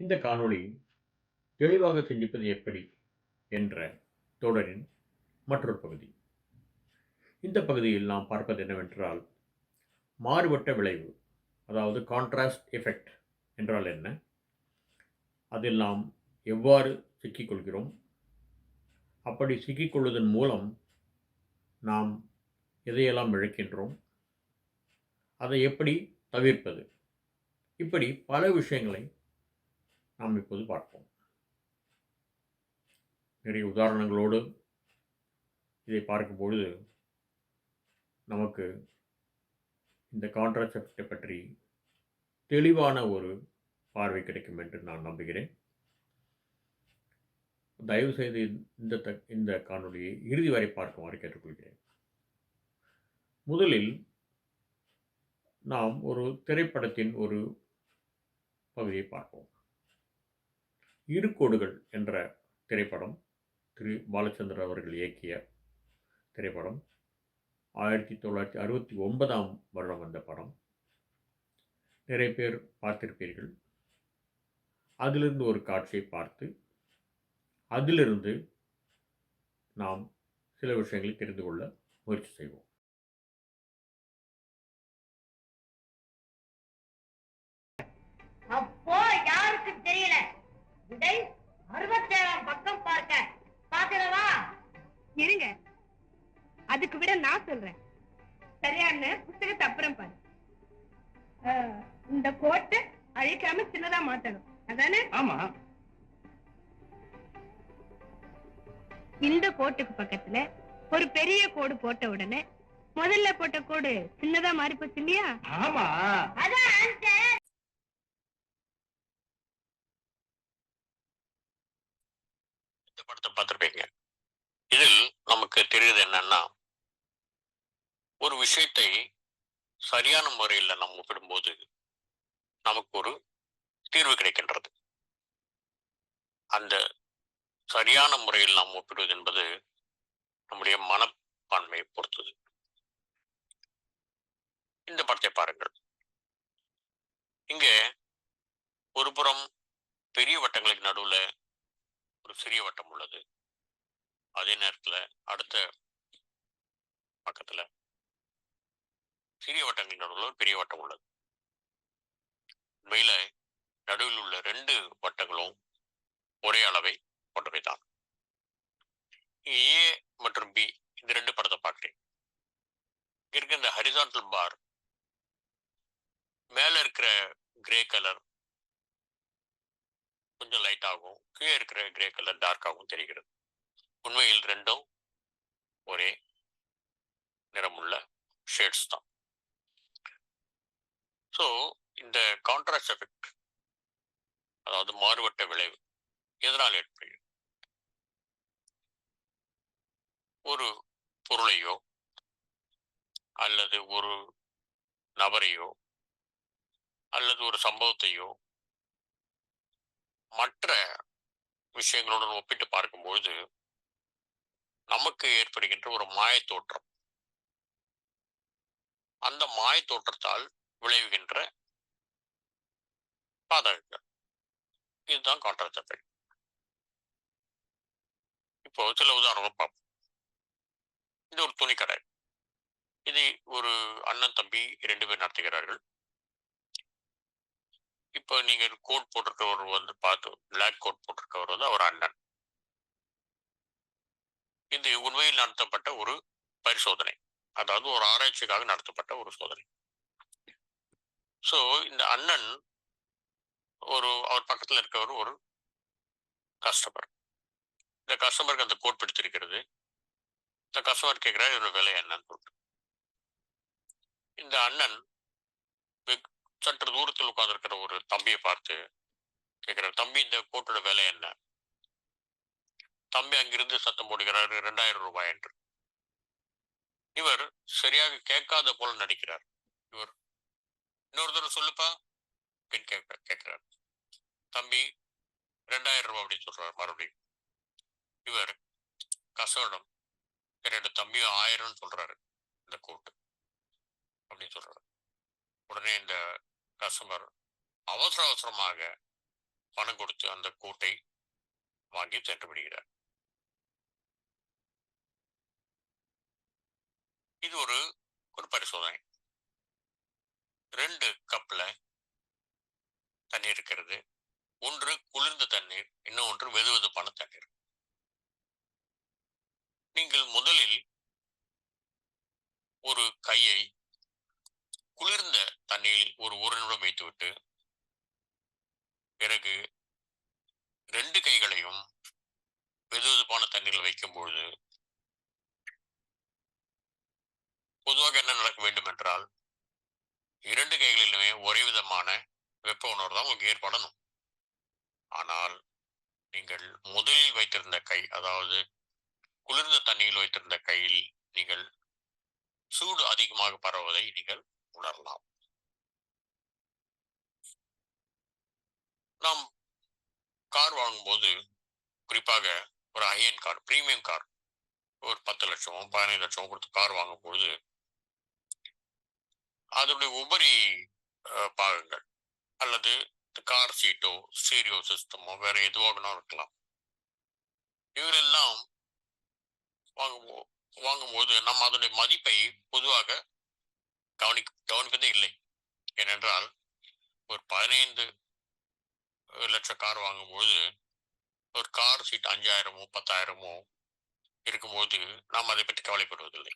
இந்த காணொளி தெளிவாக சிந்திப்பது எப்படி என்ற தொடரின் மற்றொரு பகுதி. இந்த பகுதியில் நாம் பார்ப்பது என்னவென்றால் மாறுபட்ட விளைவு அதாவது கான்ட்ராஸ்ட் எஃபெக்ட் என்றால் என்ன? அதில் நாம் எவ்வாறு சிக்கிக்கொள்கிறோம்? அப்படி சிக்கிக்கொள்வதன் மூலம் நாம் எதையெல்லாம் இழக்கின்றோம்? அதை எப்படி தவிர்ப்பது? இப்படி பல விஷயங்களை நாம் இப்போது பார்ப்போம். நிறைய உதாரணங்களோடு இதை பார்க்கும்பொழுது நமக்கு இந்த கான்ட்ராஸ்ட் பற்றி தெளிவான ஒரு பார்வை கிடைக்கும் என்று நான் நம்புகிறேன். தயவு செய்து இந்த த இந்த காணொலியை இறுதி வரை பார்க்குமாறு கேட்டுக்கொள்கிறேன். முதலில் நாம் ஒரு திரைப்படத்தின் ஒரு பகுதியை பார்ப்போம். இரு கோடுகள் என்ற திரைப்படம் திரு பாலச்சந்திரன் அவர்கள் இயக்கிய திரைப்படம். ஆயிரத்தி தொள்ளாயிரத்தி அறுபத்தி ஒன்பதாம் வருடம் வந்த படம். நிறைய பேர் பார்த்திருப்பீர்கள். அதிலிருந்து ஒரு காட்சியை பார்த்து அதிலிருந்து நாம் சில விஷயங்களை தெரிந்து கொள்ள முயற்சி செய்வோம். அப்போ யாருக்கு தெரியல. இதை அறுபத்தேழாம் பக்கம் பார்க்க. பாக்கிறவா இருங்க. அதுக்கு விட நான் சொல்றேன். சரியான புத்தகத்தை அப்புறம் பாரு. இந்த கோட்டை அழிக்காம சின்னதா மாத்தணும். அதானே? ஆமா. இந்த கோட்டுக்கு பக்கத்துல ஒரு பெரிய கோடு போட்ட உடனே முதல்ல போட்ட கோடு சின்னதா மாறி போச்சு இல்லையா? ஆமா. அதான் படத்தை பார்த்துருப்பீங்க. இதில் நமக்கு தெரியுது என்னன்னா ஒரு விஷயத்தை சரியான முறையில் நம்ம ஒப்பிடும்போது நமக்கு ஒரு தீர்வு கிடைக்கின்றது. அந்த சரியான முறையில் நாம் ஒப்பிடுவது என்பது நம்முடைய மனப்பான்மையை பொறுத்தது. இந்த படத்தை பாருங்கள். இங்கே ஒரு புறம் பெரிய வட்டங்களுக்கு நடுவுல ஒரு சிறிய வட்டம் உள்ளது. அதே நேரத்தில் அடுத்த பக்கத்துல சிறிய வட்டங்களின் நடுவில் ஒரு பெரிய வட்டம் உள்ளது. உண்மையில் நடுவில் உள்ள ரெண்டு வட்டங்களும் ஒரே அளவை கொண்டவைதான். ஏ மற்றும் பி இந்த ரெண்டு படத்தை பார்க்குறேன். இங்க இருக்க இந்த ஹரிசான்டல் பார் மேல இருக்கிற கிரே கலர் கொஞ்சம் லைட் ஆகும் கீழே இருக்கிற கிரே கலர் டார்க் ஆகும் தெரிகிறது. உண்மையில் ரெண்டும் ஒரே நிறமுள்ள ஷேட்ஸ் தான். ஸோ இந்த கான்ட்ராஸ்ட் எஃபெக்ட் அதாவது மாறுபட்ட விளைவு. எதனால் ஏற்படுகிறது? ஒரு பொருளையோ அல்லது ஒரு நபரையோ அல்லது ஒரு சம்பவத்தையோ மற்ற விஷயங்களுடன் ஒப்பிட்டு பார்க்கும்பொழுது நமக்கு ஏற்படுகின்ற ஒரு மாயத் தோற்றம் அந்த மாயத்தோற்றத்தால் விளைவுகின்ற பாதகங்கள். இதுதான் கான்ட்ராஸ்ட் இப்போ சில உதாரணம் பார்ப்போம். இது ஒரு துணிக்கடை இது ஒரு அண்ணன் தம்பி ரெண்டு பேர் நடத்துகிறார்கள். இப்போ நீங்கள் கோட் போட்டிருக்கவர் வந்து பார்த்து பிளாக் கோட் போட்டிருக்கவர் வந்து அவர் அண்ணன். இது உண்மையில் நடத்தப்பட்ட ஒரு பரிசோதனை. அதாவது ஒரு ஆராய்ச்சிக்காக நடத்தப்பட்ட ஒரு சோதனை. ஸோ இந்த அண்ணன் ஒரு அவர் பக்கத்தில் இருக்கவர் ஒரு கஸ்டமர் இந்த கஸ்டமருக்கு அந்த கோட் பிடித்திருக்கிறது. இந்த கஸ்டமர் கேட்குறாரு இதோட விலை என்னன்னு சொல்லிட்டு இந்த அண்ணன் சற்று தூரத்தில் உட்கார்ந்துருக்கிற ஒரு தம்பியை பார்த்து கேட்குறாரு தம்பி இந்த கோட்டோட விலை என்ன? தம்பி அங்கிருந்து சத்தம் போடுகிறார் ரெண்டாயிரம் ரூபாய் என்று. இவர் சரியாக கேட்காத போல நடிக்கிறார். இவர் இன்னொரு தடவை சொல்லுப்பா. அப்படின்னு கேட்க கேட்கிறார். தம்பி ரெண்டாயிரம் ரூபாய் அப்படின்னு சொல்றாரு. மறுபடியும் இவர் கசவடம் ரெண்டு தம்பியும் ஆயிரம்னு சொல்றாரு இந்த கூட்டு அப்படின்னு சொல்றாரு. உடனே இந்த கஸ்டமர் அவசர அவசரமாக பணம் கொடுத்து அந்த கூட்டை வாங்கி சென்று விடுகிறார் இது ஒரு ஒரு பரிசோதனை. ரெண்டு கப்ல தண்ணீர் இருக்கிறது. ஒன்று குளிர்ந்த தண்ணீர் இன்னும் ஒன்று வெது வெதுப்பான தண்ணீர். நீங்கள் முதலில் ஒரு கையை குளிர்ந்த தண்ணீரில் ஒரு ஒரு நிமிடம் வைத்துவிட்டு பிறகு ரெண்டு கைகளையும் வெதுவெதுப்பான தண்ணீரில் வைக்கும் பொழுது பொதுவாக என்ன நடக்க வேண்டும் என்றால் இரண்டு கைகளிலுமே ஒரே விதமான வெப்ப உணர்வு தான் உங்களுக்கு ஏற்படணும் ஆனால் நீங்கள் முதலில் வைத்திருந்த கை அதாவது குளிர்ந்த தண்ணியில் வைத்திருந்த கையில் நீங்கள் சூடு அதிகமாக பரவுவதை நீங்கள் உணரலாம். நாம் கார் வாங்கும்போது குறிப்பாக ஒரு ஹையன் கார் பிரீமியம் கார் ஒரு பத்து லட்சம் பதினைந்து லட்சம் கொடுத்து கார் வாங்கும் பொழுது அதனுடைய உபரி அஹ், பாகங்கள் அல்லது கார் சீட்டோ ஸ்டீரியோ சிஸ்டமோ வேற எதுவாகனா இருக்கலாம். இவரெல்லாம் வாங்கும்போது வாங்கும்போது நம்ம அதனுடைய மதிப்பை பொதுவாக கவனி கவனிப்பதே இல்லை. ஏனென்றால் ஒரு பதினைந்து லட்சம் கார் வாங்கும்போது ஒரு கார் சீட் அஞ்சாயிரமோ பத்தாயிரமோ இருக்கும்போது நாம் அதை பற்றி கவலைப்படுவதில்லை.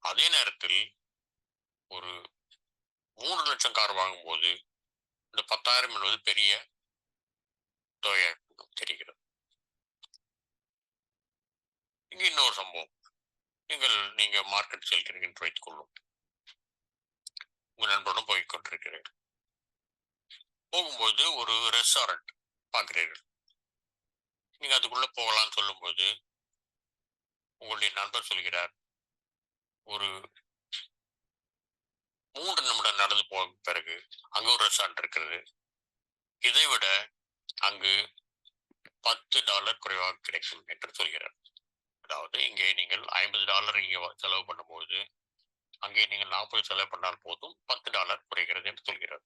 அதே நேரத்தில் ஒரு மூன்று லட்சம் கார் வாங்கும்போது இந்த பத்தாயிரம் என்பது பெரிய தொகையாக தெரிகிறது. இங்க இன்னொரு சம்பவம். நீங்கள் நீங்க மார்க்கெட் செல்கிறீர்கள் என்று வைத்துக் கொள்ளும் உங்க நண்பனும் போய் கொண்டிருக்கிறீர்கள் போகும்போது ஒரு ரெஸ்டாரண்ட் பார்க்கிறீர்கள். நீங்க அதுக்குள்ள போகலாம்னு சொல்லும்போது உங்களுடைய நண்பர் சொல்கிறார் ஒரு மூன்று நிமிடம் நடந்து போன பிறகு அங்கு ஒரு ரெஸ்டாரண்ட் இருக்கிறது இதை விட அங்கு பத்து டாலர் குறைவாக கிடைக்கும் என்று சொல்கிறார். அதாவது இங்கே நீங்கள் ஐம்பது டாலர் இங்கே செலவு பண்ணும்போது அங்கே நீங்கள் நாற்பது செலவு பண்ணால் போதும் பத்து டாலர் குறைகிறது என்று சொல்கிறார்.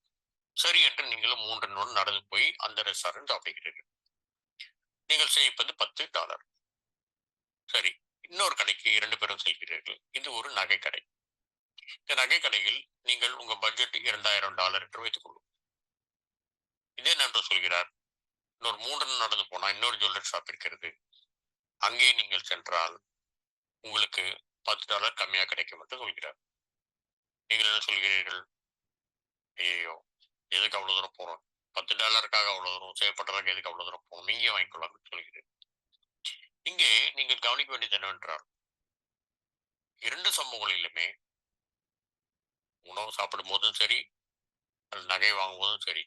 சரி என்று நீங்களும் மூன்று நிமிடம் நடந்து போய் அந்த ரெஸ்டாரண்ட் சாப்பிடுகிறீர்கள். நீங்கள் சேமிப்பது பத்து டாலர். சரி இன்னொரு கடைக்கு இரண்டு பேரும் செல்கிறீர்கள். இது ஒரு நகை கடை இந்த நகை கடையில் நீங்கள் உங்க பட்ஜெட் இரண்டாயிரம் டாலர் என்று வைத்துக் கொள்ளும். இதே நன்று சொல்கிறார் இன்னொரு மூன்று நடந்து போனா இன்னொரு ஜுவல்லரி ஷாப் இருக்கிறது. அங்கே நீங்கள் சென்றால் உங்களுக்கு பத்து டாலர் கம்மியாக கிடைக்கும் என்று சொல்கிறார். நீங்கள் என்ன சொல்கிறீர்கள்? ஐயோ எதுக்கு அவ்வளவு தூரம் போறோம்? பத்து டாலருக்காக அவ்வளவு தூரம் சேவ் பண்றதுக்கு எதுக்கு அவ்வளவு தூரம் போகணும்? இங்கே வாங்கிக்கொள்ளலாம் என்று சொல்கிறேன் இங்கே நீங்கள் கவனிக்க வேண்டியது என்னவென்றால் இரண்டு சம்பவங்களிலுமே உணவு சாப்பிடும் போதும் சரி நகை வாங்கும்போதும் சரி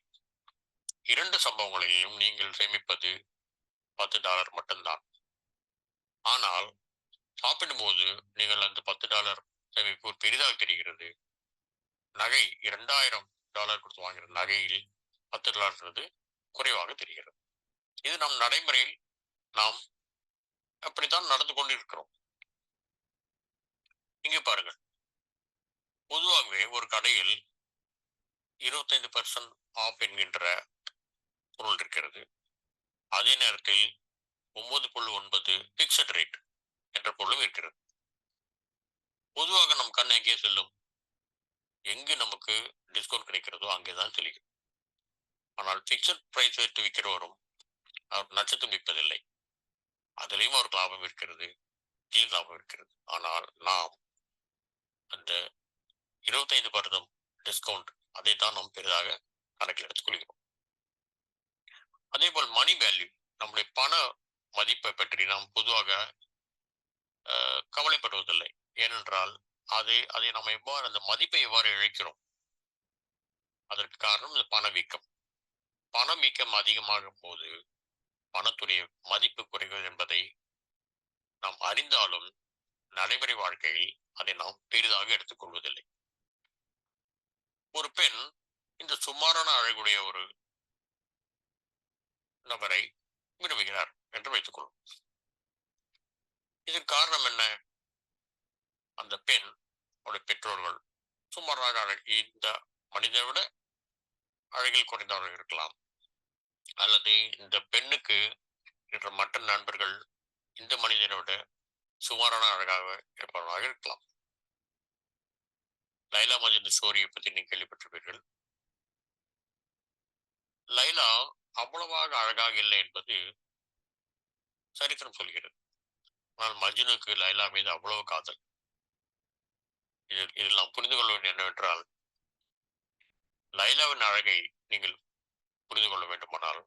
இரண்டு சம்பவங்களையும் நீங்கள் சேமிப்பது பத்து டாலர் மட்டும்தான். ஆனால் சாப்பிடும்போது நீங்கள் அந்த பத்து டாலர் சேமிப்பு பெரிதாக தெரிகிறது. நகை இரண்டாயிரம் டாலர் கொடுத்து வாங்குற நகையில் பத்து டாலர்ன்றது குறைவாக தெரிகிறது. இது நம் நடைமுறையில் நாம் அப்படித்தான் நடந்து கொண்டிருக்கிறோம். இங்கே பாருங்கள். பொதுவாகவே ஒரு கடையில் இருபத்தைந்து பர்சன்ட் ஆஃப் என்கின்ற பொருள் இருக்கிறது. அதே நேரத்தில் ஒன்பது புள்ளி ஒன்பது பிக்சட் ரேட் என்ற பொருளும் இருக்கிறது. பொதுவாக நம் கண் எங்கே செல்லும்? எங்கு நமக்கு டிஸ்கவுண்ட் கிடைக்கிறதோ அங்கே தான் தெரியும் ஆனால் பிக்சட் பிரைஸ் வைத்து விற்கிறவரும் அவர் நட்சத்திரம் விற்பதில்லை. அதிலையும் அவருக்கு லாபம் இருக்கிறது. கீழ் லாபம் இருக்கிறது. ஆனால் நாம் அந்த இருபத்தைந்து பர்சன்ட் டிஸ்கவுண்ட் அதை தான் நாம் பெரிதாக கணக்கில் எடுத்துக்கொள்கிறோம். அதே போல் மணி வேல்யூ நம்முடைய பண மதிப்பை பற்றி நாம் பொதுவாக அஹ், கவலைப்படுவதில்லை. ஏனென்றால் அதை அதை நாம் எவ்வாறு அந்த மதிப்பை எவ்வாறு இழைக்கிறோம்? அதற்கு காரணம் இந்த பணவீக்கம் பணவீக்கம் அதிகமாகும் போது பணத்துடைய மதிப்பு குறைவது என்பதை நாம் அறிந்தாலும் நடைமுறை வாழ்க்கையில் அதை நாம் பெரிதாக எடுத்துக்கொள்வதில்லை. ஒரு பெண் இந்த சுமாரான அழகுடைய ஒரு நபரை விரும்புகிறார் என்று வைத்துக்கொள்வோம் இதன் காரணம் என்ன? அந்த பெண் அவருடைய பெற்றோர்கள் சுமாராக அழ- இந்த மனிதனை விட அழகில் குறைந்தவர்கள் இருக்கலாம். அல்லது இந்த பெண்ணுக்கு என்ற மற்ற நண்பர்கள் இந்த மனிதனை விட சுமாரான அழகாக இருப்பவர்களாக இருக்கலாம். லைலா மஜந்த ஸ்டோரியை பற்றி நீங்க கேள்விப்பட்டிருப்பீர்கள். லைலா அவ்வளவாக அழகாக இல்லை என்பது சரித்திரம் சொல்கிறது. ஆனால் மஜ்னுக்கு லைலா மீது அவ்வளவு காதல். இதில் இதெல்லாம் நாம் புரிந்து கொள்ள வேண்டும் என்னவென்றால் லைலாவின் அழகை நீங்கள் புரிந்து கொள்ள வேண்டுமானால்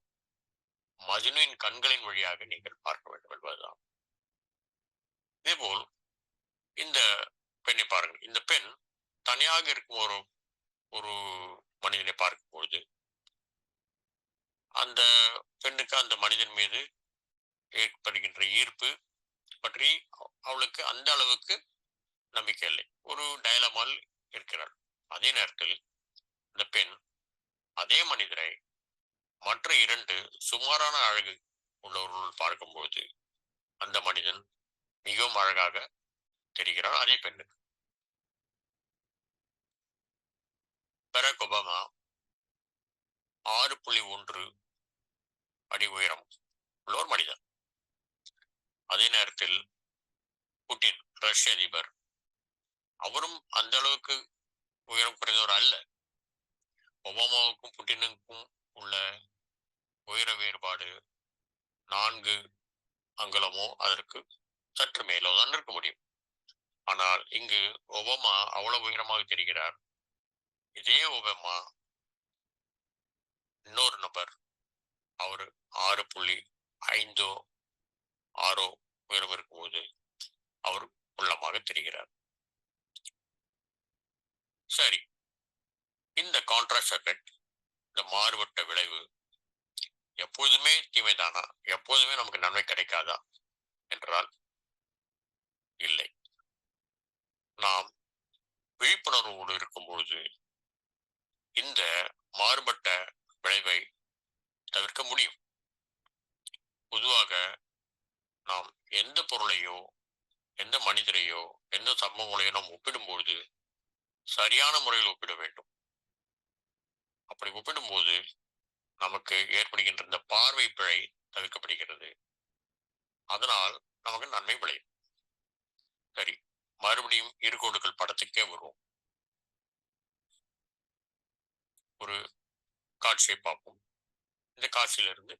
மஜ்னுவின் கண்களின் வழியாக நீங்கள் பார்க்க வேண்டும் என்பதுதான். இதேபோல் இந்த பெண்ணை பாருங்கள். இந்த பெண் தனியாக இருக்கும் ஒரு ஒரு மனிதனை பார்க்கும் பொழுது அந்த பெண்ணுக்கு அந்த மனிதன் மீது ஏற்படுகின்ற ஈர்ப்பு பற்றி அவளுக்கு அந்த அளவுக்கு நம்பிக்கை இல்லை. ஒரு டயலமால் இருக்கிறாள். அதே நேரத்தில் இந்த பெண் அதே மனிதரை மற்ற இரண்டு சுமாரான அழகு உள்ளவர்கள் பார்க்கும்போது அந்த மனிதன் மிகவும் அழகாக தெரிகிறான் அதே பெண்ணுக்கு பராக் ஒபாமா ஆறு புள்ளி ஒன்று அடி உயரம் உள்ள ஒரு மனிதன் அதே நேரத்தில் புட்டின் ரஷ்ய அதிபர். அவரும் அந்த அளவுக்கு உயரம் குறைந்தவர் அல்ல. ஒபாமாவுக்கும் புட்டினுக்கும் உள்ள உயர வேறுபாடு நான்கு அங்குலமோ அதற்கு சற்று மேலோ தான் இருக்க முடியும். ஆனால் இங்கு ஒபாமா அவ்வளவு உயரமாக தெரிகிறார். இதே ஒபாமா இன்னொரு நபர் அவர் ஆறு புள்ளி ஐந்தோ ஆறோ உயரம் இருக்கும்போது அவர் உள்ளமாக தெரிகிறார். சரி இந்த கான்ட்ராஸ்ட் எஃபெக்ட் இந்த மாறுபட்ட விளைவு எப்போதுமே தீமைதானா? எப்போதுமே நமக்கு நன்மை கிடைக்காதா? என்றால் இல்லை. நாம் விழிப்புணர்வோடு இருக்கும்பொழுது இந்த மாறுபட்ட விளைவை தவிர்க்க முடியும். பொதுவாக நாம் எந்த பொருளையோ எந்த மனிதரையோ எந்த சம்பவங்களையோ நாம் ஒப்பிடும்போது சரியான முறையில் ஒப்பிட வேண்டும். அப்படி ஒப்பிடும்போது நமக்கு ஏற்படுகின்ற இந்த பார்வை பிழை தவிர்க்கப்படுகிறது. அதனால் நமக்கு நன்மை விளையும். சரி மறுபடியும் இருகோடுகள் படத்துக்கே வருவோம். ஒரு காட்சியை பார்ப்போம். இந்த காட்சியிலிருந்து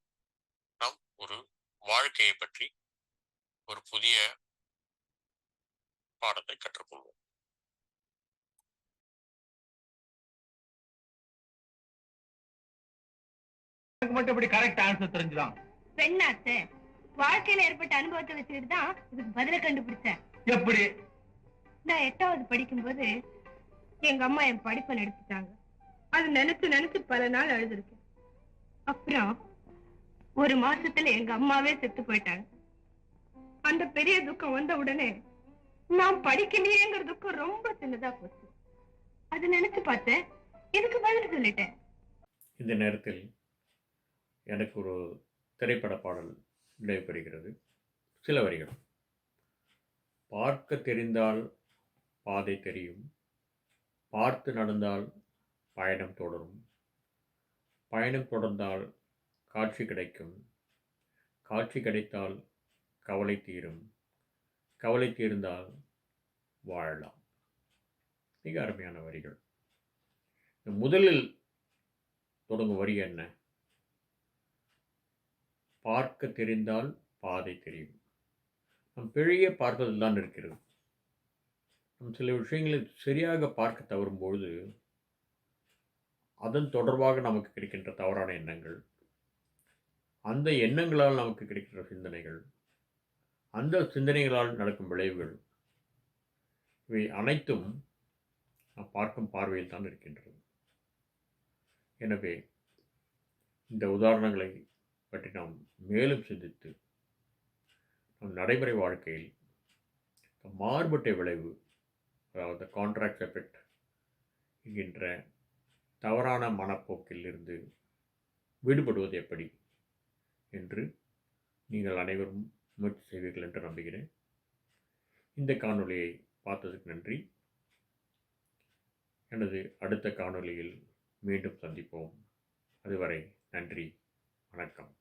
நாம் ஒரு வாழ்க்கையை பற்றி ஒரு புதிய பாடத்தை கற்றுக்கொள்வோம். மட்டும் இப்படி கரெக்ட் ஆன்சர் தெரிஞ்சுதான்? பெண்ணாத்த வாழ்க்கையில ஏற்பட்ட அனுபவத்தை வச்சுக்கிட்டு தான் இதுக்கு பதில கண்டுபிடிச்சேன். எப்படி? நான் எட்டாவது படிக்கும்போது எங்க அம்மா என் படிப்பை நிறுத்திட்டாங்க. அது நினைச்சு நினைச்சு பல நாள் அழுதுருக்கேன் அப்புறம் ஒரு மாசத்துல எங்க அம்மாவே செத்து போயிட்டாங்க. அந்த பெரிய துக்கம் வந்த உடனே நான் படிக்கலையேங்கிற துக்கம் ரொம்ப சின்னதா போச்சு. அது நினைச்சு பார்த்தேன். இதுக்கு பதில் சொல்லிட்டேன். இந்த நேரத்தில் எனக்கு ஒரு திரைப்பட பாடல் நினைவுபெறுகிறது சில வரிகள். பார்க்க தெரிந்தால் பாதை தெரியும். பார்த்து நடந்தால் பயணம் தொடரும். பயணம் தொடர்ந்தால் காட்சி கிடைக்கும். காட்சி கிடைத்தால் கவலை தீரும். கவலை தீர்ந்தால் வாழலாம். மிக அருமையான வரிகள். இந்த முதலில் தொடங்கும் வரி என்ன? பார்க்க தெரிந்தால் பாதை தெரியும். நம் பிழையே பார்ப்பதில் தான் இருக்கிறது. நம் சில விஷயங்களை சரியாக பார்க்க தவறும் பொழுது அதன் தொடர்பாக நமக்கு கிடைக்கின்ற தவறான எண்ணங்கள் அந்த எண்ணங்களால் நமக்கு கிடைக்கின்ற சிந்தனைகள் அந்த சிந்தனைகளால் நடக்கும் விளைவுகள் இவை அனைத்தும் நாம் பார்க்கும் பார்வையில் தான் இருக்கின்றது. எனவே இந்த உதாரணங்களை பற்றி நாம் மேலும் சிந்தித்து நம் நடைமுறை வாழ்க்கையில் மாறுபட்ட விளைவு அதாவது கான்ட்ராக்ட் எஃபெக்ட் என்கின்ற தவறான மனப்போக்கில் இருந்து விடுபடுவது எப்படி என்று நீங்கள் அனைவரும் முயற்சி செய்வீர்கள் என்று நம்புகிறேன். இந்த காணொளியை பார்த்ததுக்கு நன்றி. எனது அடுத்த காணொளியில் மீண்டும் சந்திப்போம். அதுவரை நன்றி வணக்கம்.